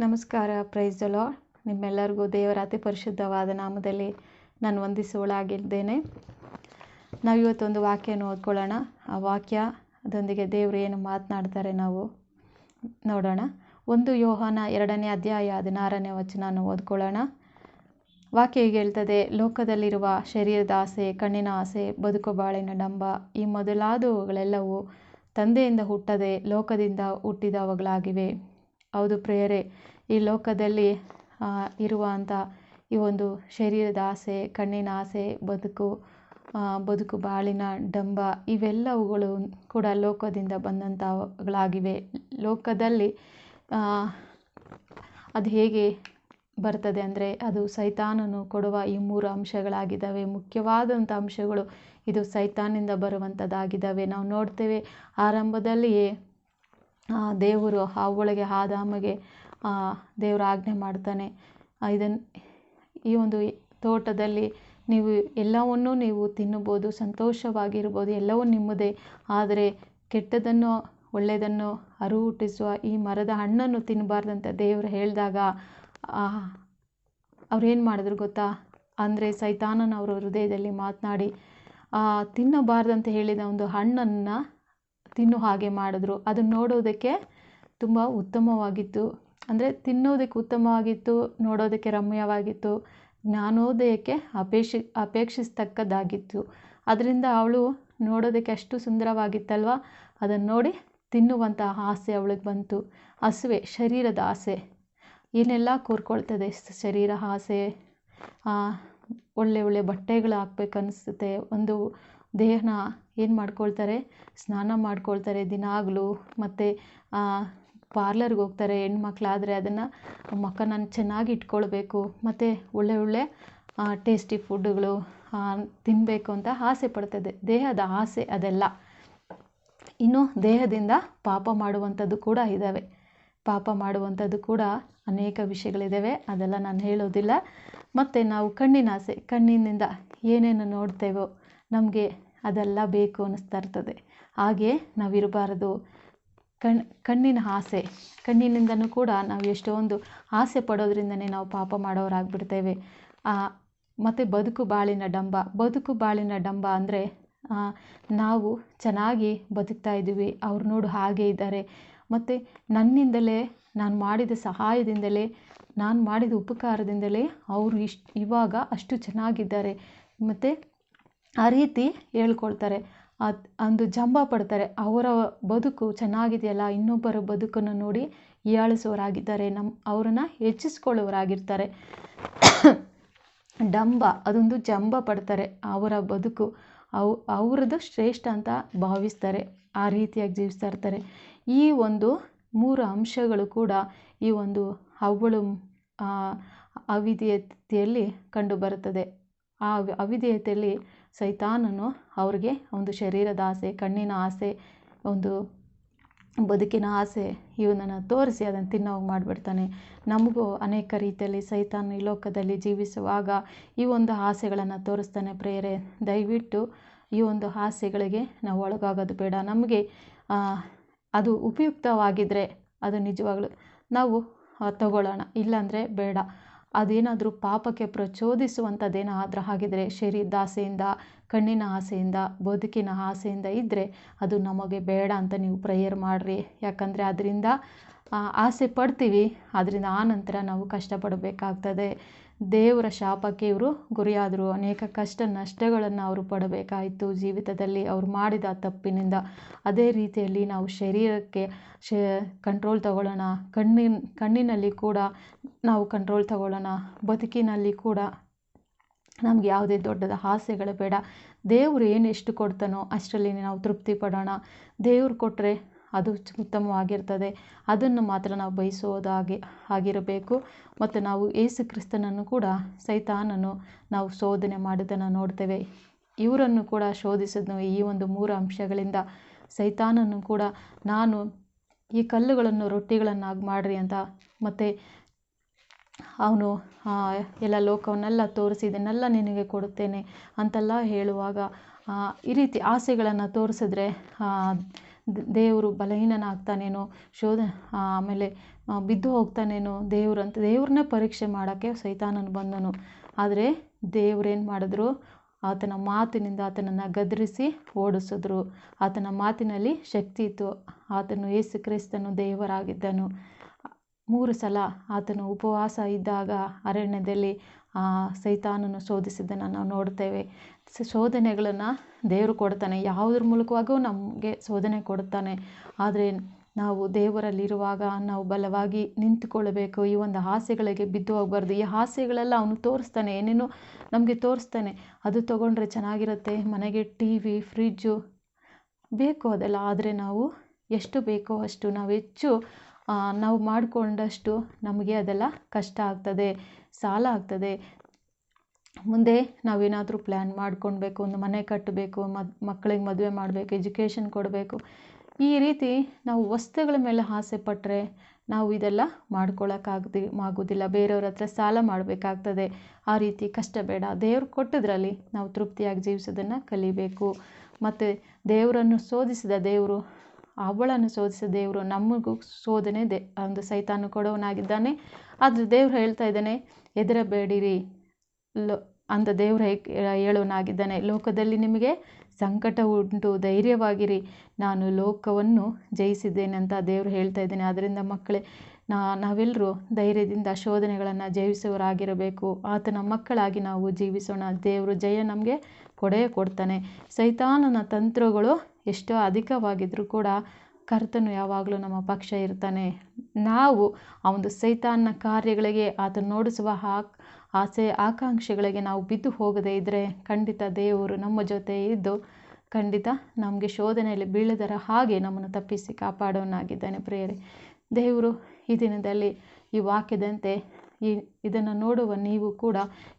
ನಮಸ್ಕಾರ price hello ನಿಮ್ಮೆಲ್ಲರಿಗೂ ದೇವರ ಅತಿ ಪರಿಶುದ್ಧವಾದ ನಾಮದಲ್ಲಿ ನಾನು ವಂದಿಸುವಳಾಗಿದ್ದೇನೆ. ನಾವು ಇವತ್ತೊಂದು ವಾಕ್ಯನ ಓದ್ಕೊಳ್ಳೋಣ. ಆ ವಾಕ್ಯ ಅದೊಂದಿಗೆ ದೇವರು ಏನು ಮಾತನಾಡ್ತಾರೆ ನಾವು ನೋಡೋಣ. ಒಂದು ಯೋಹನ ಎರಡನೇ ಅಧ್ಯಾಯ ಹದಿನಾರನೇ ವಚನ ಓದ್ಕೊಳ್ಳೋಣ. ವಾಕ್ಯ ಹೀಗೆ ಹೇಳ್ತದೆ, ಲೋಕದಲ್ಲಿರುವ ಶರೀರದ ಆಸೆ, ಕಣ್ಣಿನ ಆಸೆ ಬದುಕು ಬಾಳಿನ ಡಂಬ, ಈ ಮೊದಲಾದವುಗಳೆಲ್ಲವೂ ತಂದೆಯಿಂದ ಹುಟ್ಟದೆ ಲೋಕದಿಂದ ಹುಟ್ಟಿದವುಗಳಾಗಿವೆ. ಹೌದು ಪ್ರಿಯರೇ, ಈ ಲೋಕದಲ್ಲಿ ಇರುವಂಥ ಈ ಒಂದು ಶರೀರದ ಆಸೆ, ಕಣ್ಣಿನ ಆಸೆ, ಬದುಕು ಬದುಕು ಬಾಳಿನ ಡಂಬ, ಇವೆಲ್ಲವುಗಳು ಕೂಡ ಲೋಕದಿಂದ ಬಂದಂಥವುಗಳಾಗಿವೆ ಲೋಕದಲ್ಲಿ ಅದು ಹೇಗೆ ಬರ್ತದೆ ಅಂದರೆ, ಅದು ಸೈತಾನನು ಕೊಡುವ ಈ ಮೂರು ಅಂಶಗಳಾಗಿದ್ದಾವೆ. ಮುಖ್ಯವಾದಂಥ ಅಂಶಗಳು ಇದು ಸೈತಾನಿಂದ ಬರುವಂಥದ್ದಾಗಿದ್ದಾವೆ ನಾವು ನೋಡ್ತೇವೆ, ಆರಂಭದಲ್ಲಿಯೇ ದೇವರು ಅವಳಿಗೆ ಆದಾಮಗೆ ದೇವರು ಆಜ್ಞೆ ಮಾಡ್ತಾನೆ. ಇದನ್ನು ಈ ಒಂದು ತೋಟದಲ್ಲಿ ನೀವು ಎಲ್ಲವನ್ನೂ ನೀವು ತಿನ್ನಬೋದು, ಸಂತೋಷವಾಗಿರ್ಬೋದು, ಎಲ್ಲವೂ ನಿಮ್ಮದೇ. ಆದರೆ ಕೆಟ್ಟದನ್ನು ಒಳ್ಳೆಯದನ್ನು ಅರಿವು ಹುಟ್ಟಿಸುವ ಈ ಮರದ ಹಣ್ಣನ್ನು ತಿನ್ನಬಾರ್ದಂತ ದೇವರು ಹೇಳಿದಾಗ ಅವ್ರೇನು ಮಾಡಿದ್ರು ಗೊತ್ತಾ? ಅಂದರೆ ಸೈತಾನನ ಅವರ ಹೃದಯದಲ್ಲಿ ಮಾತನಾಡಿ ತಿನ್ನಬಾರ್ದಂತ ಹೇಳಿದ ಒಂದು ಹಣ್ಣನ್ನು ತಿನ್ನು ಹಾಗೆ ಮಾಡಿದ್ರು. ಅದನ್ನು ನೋಡೋದಕ್ಕೆ ತುಂಬ ಉತ್ತಮವಾಗಿತ್ತು. ಅಂದರೆ ತಿನ್ನೋದಕ್ಕೆ ಉತ್ತಮವಾಗಿತ್ತು, ನೋಡೋದಕ್ಕೆ ರಮ್ಯವಾಗಿತ್ತು, ಜ್ಞಾನೋದಯಕ್ಕೆ ಅಪೇಕ್ಷಿ, ಅಪೇಕ್ಷಿಸ್ತಕ್ಕದ್ದಾಗಿತ್ತು. ಅದರಿಂದ ಅವಳು ನೋಡೋದಕ್ಕೆ ಅಷ್ಟು ಸುಂದರವಾಗಿತ್ತಲ್ವ? ಅದನ್ನು ನೋಡಿ ತಿನ್ನುವಂತಹ ಆಸೆ ಅವಳಿಗೆ ಬಂತು. ಹಸುವೆ, ಶರೀರದ ಆಸೆ. ಏನೆಲ್ಲ ಕೋರ್ಕೊಳ್ತದೆ ಶರೀರ ಆಸೆ? ಒಳ್ಳೆ ಒಳ್ಳೆ ಬಟ್ಟೆಗಳು ಹಾಕ್ಬೇಕು ಅನಿಸುತ್ತೆ ಒಂದು ದೇಹನ ಏನು ಮಾಡ್ಕೊಳ್ತಾರೆ? ಸ್ನಾನ ಮಾಡ್ಕೊಳ್ತಾರೆ ದಿನಾಗಲೂ ಮತ್ತು ಪಾರ್ಲರ್ಗೆ ಹೋಗ್ತಾರೆ, ಹೆಣ್ಮಕ್ಳಾದರೆ ಅದನ್ನು ಮುಖನ ಚೆನ್ನಾಗಿ ಇಟ್ಕೊಳ್ಬೇಕು. ಮತ್ತು ಒಳ್ಳೆ ಒಳ್ಳೆ ಟೇಸ್ಟಿ ಫುಡ್ಡುಗಳು ತಿನ್ನಬೇಕು ಅಂತ ಆಸೆ ಪಡ್ತದೆ. ದೇಹದ ಆಸೆ ಅದೆಲ್ಲ. ಇನ್ನು ದೇಹದಿಂದ ಪಾಪ ಮಾಡುವಂಥದ್ದು ಕೂಡ ಇದ್ದಾವೆ ಪಾಪ ಮಾಡುವಂಥದ್ದು ಕೂಡ ಅನೇಕ ವಿಷಯಗಳಿದ್ದಾವೆ ಅದೆಲ್ಲ ನಾನು ಹೇಳೋದಿಲ್ಲ. ಮತ್ತು ನಾವು ಕಣ್ಣಿನ ಆಸೆ, ಕಣ್ಣಿನಿಂದ ಏನೇನು ನೋಡ್ತೇವೋ ನಮಗೆ ಅದೆಲ್ಲ ಬೇಕು ಅನ್ನಿಸ್ತಾ ಇರ್ತದೆ. ಹಾಗೆ ನಾವಿರಬಾರದು. ಕಣ್, ಕಣ್ಣಿನ ಆಸೆ, ಕಣ್ಣಿನಿಂದನೂ ಕೂಡ ನಾವು ಎಷ್ಟೊಂದು ಆಸೆ ಪಡೋದ್ರಿಂದನೇ ನಾವು ಪಾಪ ಮಾಡೋರಾಗ್ಬಿಡ್ತೇವೆ. ಮತ್ತು ಬದುಕು ಬಾಳಿನ ಡಂಬ, ಬದುಕು ಬಾಳಿನ ಡಂಬ ಅಂದರೆ ನಾವು ಚೆನ್ನಾಗಿ ಬದುಕ್ತಾ ಇದ್ದೀವಿ, ಅವ್ರು ನೋಡು ಹಾಗೆ ಇದ್ದಾರೆ. ಮತ್ತು ನನ್ನಿಂದಲೇ, ನಾನು ಮಾಡಿದ ಸಹಾಯದಿಂದಲೇ, ನಾನು ಮಾಡಿದ ಉಪಕಾರದಿಂದಲೇ ಅವರು ಇಷ್ಟು ಇವಾಗ ಅಷ್ಟು ಚೆನ್ನಾಗಿದ್ದಾರೆ. ಮತ್ತು ಆ ರೀತಿ ಹೇಳ್ಕೊಳ್ತಾರೆ. ಒಂದು ಜಂಬ ಪಡ್ತಾರೆ. ಅವರ ಬದುಕು ಚೆನ್ನಾಗಿದೆಯಲ್ಲ, ಇನ್ನೊಬ್ಬರ ಬದುಕನ್ನು ನೋಡಿ ಹೀಯಾಳಿಸೋರಾಗಿದ್ದಾರೆ ನಮ್ಮ ಅವರನ್ನು ಹೆಚ್ಚಿಸ್ಕೊಳ್ಳೋರಾಗಿರ್ತಾರೆ. ಡಂಬ, ಅದೊಂದು ಜಂಬ ಪಡ್ತಾರೆ. ಅವರ ಬದುಕು ಅವು, ಅವ್ರದ್ದು ಶ್ರೇಷ್ಠ ಅಂತ ಭಾವಿಸ್ತಾರೆ. ಆ ರೀತಿಯಾಗಿ ಜೀವಿಸ್ತಾ ಇರ್ತಾರೆ. ಈ ಒಂದು ಮೂರು ಅಂಶಗಳು ಕೂಡ ಈ ಒಂದು ಅವಳು ಅವಿಧೇಯತೆಯಲ್ಲಿ ಕಂಡುಬರುತ್ತದೆ. ಆ ಅವಿಧೇಯತೆಯಲ್ಲಿ ಸೈತಾನನು ಅವ್ರಿಗೆ ಒಂದು ಶರೀರದ ಆಸೆ, ಕಣ್ಣಿನ ಆಸೆ, ಒಂದು ಬದುಕಿನ ಆಸೆ ಇವನನ್ನು ತೋರಿಸಿ ಅದನ್ನು ತಿನ್ನೋಗಿ ಮಾಡಿಬಿಡ್ತಾನೆ. ನಮಗೂ ಅನೇಕ ರೀತಿಯಲ್ಲಿ ಸೈತಾನ ಈ ಲೋಕದಲ್ಲಿ ಜೀವಿಸುವಾಗ ಈ ಒಂದು ಆಸೆಗಳನ್ನು ತೋರಿಸ್ತಾನೆ ಪ್ರೇರೆ. ದಯವಿಟ್ಟು ಈ ಒಂದು ಆಸೆಗಳಿಗೆ ನಾವು ಒಳಗಾಗೋದು ಬೇಡ. ನಮಗೆ ಅದು ಉಪಯುಕ್ತವಾಗಿದ್ದರೆ ಅದು ನಿಜವಾಗ್ಲೂ ನಾವು ತಗೊಳ್ಳೋಣ. ಇಲ್ಲಾಂದರೆ ಬೇಡ. ಅದೇನಾದರೂ ಪಾಪಕ್ಕೆ ಪ್ರಚೋದಿಸುವಂಥದ್ದೇನಾದರೂ ಆಗಿದ್ರೆ ಶರೀರದ ಆಸೆಯಿಂದ ಕಣ್ಣಿನ ಆಸೆಯಿಂದ, ಬದುಕಿನ ಆಸೆಯಿಂದ ಇದ್ದರೆ ಅದು ನಮಗೆ ಬೇಡ ಅಂತ ನೀವು ಪ್ರೇಯರ್ ಮಾಡಿರಿ. ಯಾಕಂದರೆ ಅದರಿಂದ ಆಸೆ ಪಡ್ತೀವಿ ಅದರಿಂದ ಆ ನಂತರ ನಾವು ಕಷ್ಟಪಡಬೇಕಾಗ್ತದೆ. ದೇವರ ಶಾಪಕ್ಕೆ ಇವರು ಗುರಿಯಾದರು. ಅನೇಕ ಕಷ್ಟ ನಷ್ಟಗಳನ್ನು ಅವರು ಪಡಬೇಕಾಯಿತು ಜೀವಿತದಲ್ಲಿ. ಅವರು ಮಾಡಿದ ತಪ್ಪಿನಿಂದ. ಅದೇ ರೀತಿಯಲ್ಲಿ ನಾವು ಶರೀರಕ್ಕೆ ಶ ಕಂಟ್ರೋಲ್ ತಗೊಳ್ಳೋಣ. ಕಣ್ಣಿನ, ಕಣ್ಣಿನಲ್ಲಿ ಕೂಡ ನಾವು ಕಂಟ್ರೋಲ್ ತಗೊಳ್ಳೋಣ. ಬದುಕಿನಲ್ಲಿ ಕೂಡ ನಮ್ಗೆ ಯಾವುದೇ ದೊಡ್ಡದ ಆಸೆಗಳು ಬೇಡ. ದೇವರು ಏನು ಎಷ್ಟು ಕೊಡ್ತಾನೋ ಅಷ್ಟರಲ್ಲಿ ನಾವು ತೃಪ್ತಿ ಪಡೋಣ. ದೇವ್ರು ಕೊಟ್ಟರೆ ಅದು ಉತ್ತಮವಾಗಿರ್ತದೆ. ಅದನ್ನು ಮಾತ್ರ ನಾವು ಬಯಸೋದಾಗಿ ಆಗಿರಬೇಕು. ಮತ್ತು ನಾವು ಏಸು ಕ್ರಿಸ್ತನನ್ನು ಕೂಡ ಸೈತಾನನು ನಾವು ಶೋಧನೆ ಮಾಡೋದನ್ನು ನೋಡ್ತೇವೆ. ಇವರನ್ನು ಕೂಡ ಶೋಧಿಸಿದ್ನು ಈ ಒಂದು ಮೂರು ಅಂಶಗಳಿಂದ. ಸೈತಾನನ್ನು ಕೂಡ, ನಾನು ಈ ಕಲ್ಲುಗಳನ್ನು ರೊಟ್ಟಿಗಳನ್ನಾಗಿ ಮಾಡಿರಿ ಅಂತ. ಮತ್ತು ಅವನು ಎಲ್ಲ ಲೋಕವನ್ನೆಲ್ಲ ತೋರಿಸಿ ಇದನ್ನೆಲ್ಲ ನಿನಗೆ ಕೊಡುತ್ತೇನೆ ಅಂತೆಲ್ಲ ಹೇಳುವಾಗ ಈ ರೀತಿ ಆಸೆಗಳನ್ನು ತೋರಿಸಿದ್ರೆ ದೇವರು ಬಲಹೀನನಾಗ್ತಾನೇನೋ, ಶೋಧ ಆಮೇಲೆ ಬಿದ್ದು ಹೋಗ್ತಾನೇನೋ ದೇವ್ರು ಅಂತ ದೇವ್ರನ್ನೇ ಪರೀಕ್ಷೆ ಮಾಡೋಕ್ಕೆ ಸೈತಾನನು ಬಂದನು. ಆದರೆ ದೇವ್ರೇನು ಮಾಡಿದ್ರು? ಆತನ ಮಾತಿನಿಂದ ಆತನನ್ನು ಗದರಿಸಿ ಓಡಿಸಿದ್ರು. ಆತನ ಮಾತಿನಲ್ಲಿ ಶಕ್ತಿ ಇತ್ತು. ಆತನು ಯೇಸು ಕ್ರಿಸ್ತನು ದೇವರಾಗಿದ್ದನು. ಮೂರು ಸಲ ಆತನು ಉಪವಾಸ ಇದ್ದಾಗ ಅರಣ್ಯದಲ್ಲಿ ಸೈತಾನನು ಶೋಧಿಸಿದ್ದನ್ನು ನಾವು ನೋಡ್ತೇವೆ. ಶೋಧನೆಗಳನ್ನು ದೇವರು ಕೊಡ್ತಾನೆ. ಯಾವುದ್ರ ಮೂಲಕವಾಗೂ ನಮಗೆ ಶೋಧನೆ ಕೊಡ್ತಾನೆ. ಆದರೆ ನಾವು ದೇವರಲ್ಲಿರುವಾಗ ನಾವು ಬಲವಾಗಿ ನಿಂತುಕೊಳ್ಳಬೇಕು ಈ ಒಂದು ಆಸೆಗಳಿಗೆ ಬಿದ್ದು ಹೋಗಬಾರ್ದು. ಈ ಆಸೆಗಳೆಲ್ಲ ಅವನು ತೋರಿಸ್ತಾನೆ. ಏನೇನೋ ನಮಗೆ ತೋರಿಸ್ತಾನೆ. ಅದು ತೊಗೊಂಡ್ರೆ ಚೆನ್ನಾಗಿರುತ್ತೆ. ಮನೆಗೆ ಟಿ ವಿ ಫ್ರಿಜ್ಜು ಬೇಕು ಅದೆಲ್ಲ. ಆದರೆ ನಾವು ಎಷ್ಟು ಬೇಕೋ ಅಷ್ಟು ನಾವು ಹೆಚ್ಚು ಆ, ನಾವು ಮಾಡಿಕೊಂಡಷ್ಟು ನಮಗೆ ಅದೆಲ್ಲ ಕಷ್ಟ ಆಗ್ತದೆ, ಸಾಲ ಆಗ್ತದೆ. ಮುಂದೆ ನಾವೇನಾದರೂ ಪ್ಲ್ಯಾನ್ ಮಾಡ್ಕೊಳ್ಬೇಕು, ಒಂದು ಮನೆ ಕಟ್ಟಬೇಕು ಮದ್ ಮಕ್ಕಳಿಗೆ ಮದುವೆ ಮಾಡಬೇಕು ಎಜುಕೇಷನ್ ಕೊಡಬೇಕು. ಈ ರೀತಿ ನಾವು ವಸ್ತುಗಳ ಮೇಲೆ ಆಸೆ ಪಟ್ಟರೆ ನಾವು ಇದೆಲ್ಲ ಮಾಡ್ಕೊಳ್ಳೋಕ್ಕಾಗದಿ ಆಗೋದಿಲ್ಲ. ಬೇರೆಯವ್ರ ಹತ್ರ ಸಾಲ ಮಾಡಬೇಕಾಗ್ತದೆ. ಆ ರೀತಿ ಕಷ್ಟ ಬೇಡ. ದೇವ್ರು ಕೊಟ್ಟಿದ್ರಲ್ಲಿ ನಾವು ತೃಪ್ತಿಯಾಗಿ ಜೀವಿಸೋದನ್ನು ಕಲಿಬೇಕು. ಮತ್ತು ದೇವರನ್ನು ಶೋಧಿಸಿದ ದೇವರು ಅವಳನ್ನು ಶೋಧಿಸಿದ ದೇವರು ನಮಗೂ ಶೋಧನೆ ದೇ ಒಂದು ಸೈತಾನು ಕೊಡೋನಾಗಿದ್ದಾನೆ ಆದರೆ ದೇವ್ರು ಹೇಳ್ತಾ ಇದ್ದಾನೆ ಹೆದರಬೇಡಿರಿ ಲೋ ಅಂತ ದೇವ್ರು ಹೇಳೋನಾಗಿದ್ದಾನೆ, ಲೋಕದಲ್ಲಿ ನಿಮಗೆ ಸಂಕಟ ಉಂಟು, ಧೈರ್ಯವಾಗಿರಿ. ನಾನು ಲೋಕವನ್ನು ಜಯಿಸಿದ್ದೇನೆ ಅಂತ ದೇವ್ರು ಹೇಳ್ತಾ ಇದ್ದೇನೆ. ಅದರಿಂದ ಮಕ್ಕಳೇ, ನಾ ನಾವೆಲ್ಲರೂ ಧೈರ್ಯದಿಂದ ಶೋಧನೆಗಳನ್ನು ಜಯಿಸುವರಾಗಿರಬೇಕು ಆತನ ಮಕ್ಕಳಾಗಿ ನಾವು ಜೀವಿಸೋಣ. ದೇವರು ಜಯ ನಮಗೆ ಕೊಡೇ ಕೊಡ್ತಾನೆ. ಸೈತಾನನ ತಂತ್ರಗಳು ಎಷ್ಟೋ ಅಧಿಕವಾಗಿದ್ದರೂ ಕೂಡ ಕರ್ತನು ಯಾವಾಗಲೂ ನಮ್ಮ ಪಕ್ಷ ಇರ್ತಾನೆ. ನಾವು ಆ ಒಂದು ಸೈತಾನನ ಕಾರ್ಯಗಳಿಗೆ ಆತನ ನೋಡಿಸುವ ಹಾಕ್, ಆಸೆ, ಆಕಾಂಕ್ಷೆಗಳಿಗೆ ನಾವು ಬಿದ್ದು ಹೋಗದೇ ಇದ್ದರೆ ಖಂಡಿತ ದೇವರು ನಮ್ಮ ಜೊತೆ ಇದ್ದು ಖಂಡಿತ ನಮಗೆ ಶೋಧನೆಯಲ್ಲಿ ಬೀಳದರ ಹಾಗೆ ನಮ್ಮನ್ನು ತಪ್ಪಿಸಿ ಕಾಪಾಡೋನಾಗಿದ್ದಾನೆ ಪ್ರಿಯರೇ. ದೇವರು ಈ ದಿನದಲ್ಲಿ ಈ ವಾಕ್ಯದಂತೆ ಈ ಇದನ್ನು ನೋಡುವ ನೀವು ಕೂಡ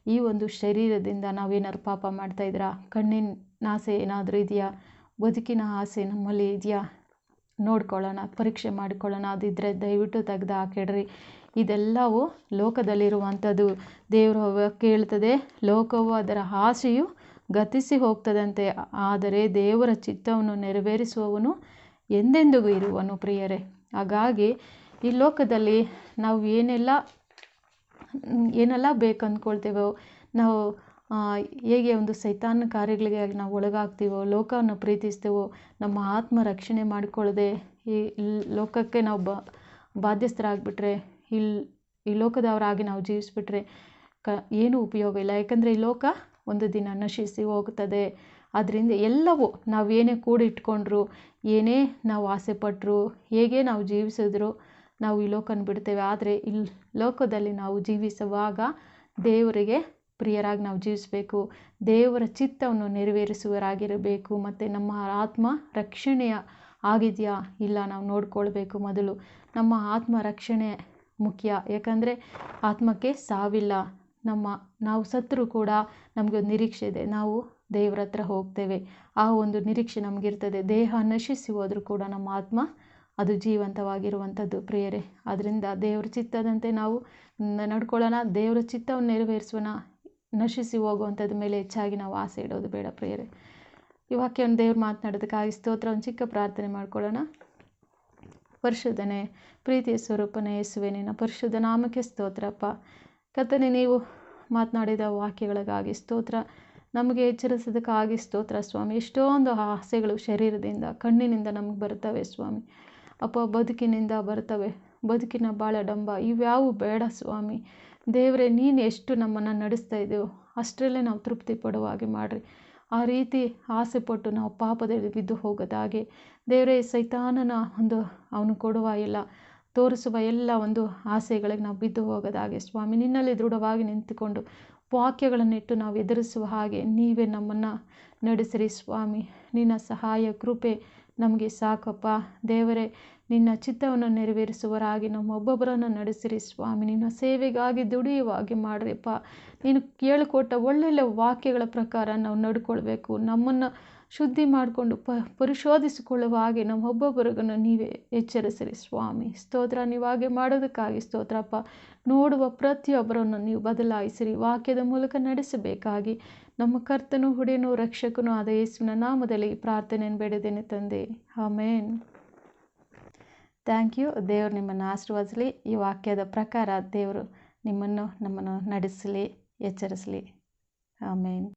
ಈ ಒಂದು ಶರೀರದಿಂದ ನಾವೇನಾದ್ರು ಪಾಪ ಮಾಡ್ತಾ ಇದ್ದೀರಾ ಕಣ್ಣಿನ ಆಸೆ ಏನಾದರೂ ಇದೆಯಾ? ಬದುಕಿನ ಆಸೆ ನಮ್ಮಲ್ಲಿ ಇದೆಯಾ? ನೋಡ್ಕೊಳ್ಳೋಣ, ಪರೀಕ್ಷೆ ಮಾಡಿಕೊಳ್ಳೋಣ. ಅದಿದ್ದರೆ ದಯವಿಟ್ಟು ತೆಗೆದು ಹಾಕಿಡ್ರಿ ಇದೆಲ್ಲವೂ ಲೋಕದಲ್ಲಿರುವಂಥದ್ದು. ದೇವರು ಕೇಳ್ತದೆ, ಲೋಕವು ಅದರ ಆಸೆಯು ಗತಿಸಿ ಹೋಗ್ತದಂತೆ. ಆದರೆ ದೇವರ ಚಿತ್ತವನ್ನು ನೆರವೇರಿಸುವವನು ಎಂದೆಂದಿಗೂ ಇರುವನು ಪ್ರಿಯರೇ. ಹಾಗಾಗಿ ಈ ಲೋಕದಲ್ಲಿ ನಾವು ಏನೆಲ್ಲ ಏನೆಲ್ಲ ಬೇಕಂದ್ಕೊಳ್ತೇವೋ ನಾವು ಹೇಗೆ ಒಂದು ಸೈತಾನ ಕಾರ್ಯಗಳಿಗೆ ನಾವು ಒಳಗಾಗ್ತೀವೋ, ಲೋಕವನ್ನು ಪ್ರೀತಿಸ್ತೇವೋ, ನಮ್ಮ ಆತ್ಮ ರಕ್ಷಣೆ ಮಾಡಿಕೊಳ್ಳದೆ ಈ ಲೋಕಕ್ಕೆ ನಾವು ಬ, ಬಾಧ್ಯಸ್ಥರಾಗ್ಬಿಟ್ರೆ ಇಲ್ಲಿ ಈ ಲೋಕದವರಾಗಿ ನಾವು ಜೀವಿಸ್ಬಿಟ್ರೆ ಕ, ಏನೂ ಉಪಯೋಗ ಇಲ್ಲ. ಯಾಕಂದರೆ ಈ ಲೋಕ ಒಂದು ದಿನ ನಶಿಸಿ ಹೋಗ್ತದೆ. ಅದರಿಂದ ಎಲ್ಲವೂ ನಾವು ಏನೇ ಕೂಡಿಟ್ಕೊಂಡ್ರು, ಏನೇ ನಾವು ಆಸೆ ಪಟ್ಟರು ಹೇಗೆ ನಾವು ಜೀವಿಸಿದ್ರು ನಾವು ಈ ಲೋಕನ ಬಿಡ್ತೇವೆ. ಆದರೆ ಇಲ್ಲಿ ಲೋಕದಲ್ಲಿ ನಾವು ಜೀವಿಸುವಾಗ ದೇವರಿಗೆ ಪ್ರಿಯರಾಗಿ ನಾವು ಜೀವಿಸಬೇಕು. ದೇವರ ಚಿತ್ತವನ್ನು ನೆರವೇರಿಸುವರಾಗಿರಬೇಕು ಮತ್ತು ನಮ್ಮ ಆತ್ಮ ರಕ್ಷಣೆಯ ಆಗಿದೆಯಾ? ಇಲ್ಲ, ನಾವು ನೋಡ್ಕೊಳ್ಬೇಕು ಮೊದಲು. ನಮ್ಮ ಆತ್ಮ ರಕ್ಷಣೆ ಮುಖ್ಯ. ಯಾಕಂದರೆ ಆತ್ಮಕ್ಕೆ ಸಾವಿಲ್ಲ. ನಮ್ಮ, ನಾವು ಸತ್ತರೂ ಕೂಡ ನಮಗೆ ಒಂದು ನಿರೀಕ್ಷೆ ಇದೆ. ನಾವು ದೇವರ ಹತ್ರ ಹೋಗ್ತೇವೆ. ಆ ಒಂದು ನಿರೀಕ್ಷೆ ನಮಗಿರ್ತದೆ. ದೇಹ ನಶಿಸಿ ಹೋದರೂ ಕೂಡ ನಮ್ಮ ಆತ್ಮ ಅದು ಜೀವಂತವಾಗಿರುವಂಥದ್ದು ಪ್ರಿಯರೇ. ಅದರಿಂದ ದೇವರ ಚಿತ್ತದಂತೆ ನಾವು ನಡ್ಕೊಳ್ಳೋಣ. ದೇವರ ಚಿತ್ತವನ್ನು ನೆರವೇರಿಸೋಣ. ನಶಿಸಿ ಹೋಗುವಂಥದ್ದು ಮೇಲೆ ಹೆಚ್ಚಾಗಿ ನಾವು ಆಸೆ ಇಡೋದು ಬೇಡ ಪ್ರಿಯರೇ. ಈ ವಾಕ್ಯವನ್ನು ದೇವ್ರು ಮಾತನಾಡೋದಕ್ಕಾಗಿ ಸ್ತೋತ್ರ, ಒಂದು ಚಿಕ್ಕ ಪ್ರಾರ್ಥನೆ ಮಾಡ್ಕೊಳ್ಳೋಣ. ಪರಿಶುದ್ಧನೇ, ಪ್ರೀತಿಯ ಸ್ವರೂಪನೇ ಯೇಸುವೆ, ನಿನ್ನ ಪರಿಶುದ್ಧ ನಾಮಕ್ಕೆ ಸ್ತೋತ್ರಪ್ಪ ಕತ್ತನೆ ನೀವು ಮಾತನಾಡಿದ ವಾಕ್ಯಗಳಿಗಾಗಿ ಸ್ತೋತ್ರ, ನಮಗೆ ಎಚ್ಚರಿಸೋದಕ್ಕಾಗಿ ಸ್ತೋತ್ರ ಸ್ವಾಮಿ. ಎಷ್ಟೊಂದು ಆಸೆಗಳು ಶರೀರದಿಂದ, ಕಣ್ಣಿನಿಂದ ನಮಗೆ ಬರ್ತವೆ ಸ್ವಾಮಿ. ಅಪ್ಪ, ಬದುಕಿನಿಂದ ಬರ್ತವೆ ಬದುಕಿನ ಬಾಳಡಂಬ ಇವ್ಯಾವು ಬೇಡ ಸ್ವಾಮಿ. ದೇವರೇ, ನೀನು ಎಷ್ಟು ನಮ್ಮನ್ನು ನಡೆಸ್ತಾ ಇದ್ದೀವೋ ಅಷ್ಟರಲ್ಲೇ ನಾವು ತೃಪ್ತಿ ಪಡುವ ಹಾಗೆ ಮಾಡಿರಿ. ಆ ರೀತಿ ಆಸೆ ಪಟ್ಟು ನಾವು ಪಾಪದಲ್ಲಿ ಬಿದ್ದು ಹೋಗದಾಗೆ ದೇವರೇ, ಸೈತಾನನ ಒಂದು ಅವನು ಕೊಡುವ ಎಲ್ಲ, ತೋರಿಸುವ ಎಲ್ಲ ಒಂದು ಆಸೆಗಳಿಗೆ ನಾವು ಬಿದ್ದು ಹೋಗದಾಗೆ ಸ್ವಾಮಿ, ನಿನ್ನಲ್ಲಿ ದೃಢವಾಗಿ ನಿಂತುಕೊಂಡು ವಾಕ್ಯಗಳನ್ನಿಟ್ಟು ನಾವು ಎದುರಿಸುವ ಹಾಗೆ ನೀವೇ ನಮ್ಮನ್ನು ನಡೆಸಿರಿ ಸ್ವಾಮಿ. ನಿನ್ನ ಸಹಾಯ, ಕೃಪೆ ನಮಗೆ ಸಾಕಪ್ಪ. ದೇವರೇ ನಿನ್ನ ಚಿತ್ತವನ್ನು ನೆರವೇರಿಸುವರಾಗಿ ನಮ್ಮೊಬ್ಬೊಬ್ಬರನ್ನು ನಡೆಸಿರಿ ಸ್ವಾಮಿ. ನಿನ್ನ ಸೇವೆಗಾಗಿ ದುಡಿಯುವ ಹಾಗೆ ಮಾಡಿರಿಪ್ಪ. ನೀನು ಕೇಳಿಕೊಟ್ಟ ಒಳ್ಳೊಳ್ಳೆ ವಾಕ್ಯಗಳ ಪ್ರಕಾರ ನಾವು ನಡ್ಕೊಳ್ಬೇಕು. ನಮ್ಮನ್ನು ಶುದ್ಧಿ ಮಾಡಿಕೊಂಡು ಪ, ಪರಿಶೋಧಿಸಿಕೊಳ್ಳುವ ಹಾಗೆ ನಮ್ಮ ಒಬ್ಬೊಬ್ಬರಿಗೂ ನೀವೇ ಎಚ್ಚರಿಸಿರಿ ಸ್ವಾಮಿ. ಸ್ತೋತ್ರ, ನೀವು ಹಾಗೆ ಮಾಡೋದಕ್ಕಾಗಿ ಸ್ತೋತ್ರಪ್ಪ. ನೋಡುವ ಪ್ರತಿಯೊಬ್ಬರನ್ನು ನೀವು ಬದಲಾಯಿಸಿರಿ. ವಾಕ್ಯದ ಮೂಲಕ ನಡೆಸಬೇಕಾಗಿ ನಮ್ಮ ಕರ್ತನು, ಹುಡಿಯನು, ರಕ್ಷಕನು ಆದ ಯೇಸುವಿನ ನಾಮದಲ್ಲಿ ಪ್ರಾರ್ಥನೆಯನ್ನು ಬೇಡದೇನೆ ತಂದೆ. ಆಮೇನ್. Thank you. ದೇವರು ನಿಮ್ಮನ್ನು ಆಶೀರ್ವದಿಸಲಿ. ಈ ವಾಕ್ಯದ ಪ್ರಕಾರ ದೇವರು ನಿಮ್ಮನ್ನು ನಮ್ಮನ್ನು ನಡೆಸಲಿ ಎಚ್ಚರಿಸಲಿ. ಆಮೇನ್.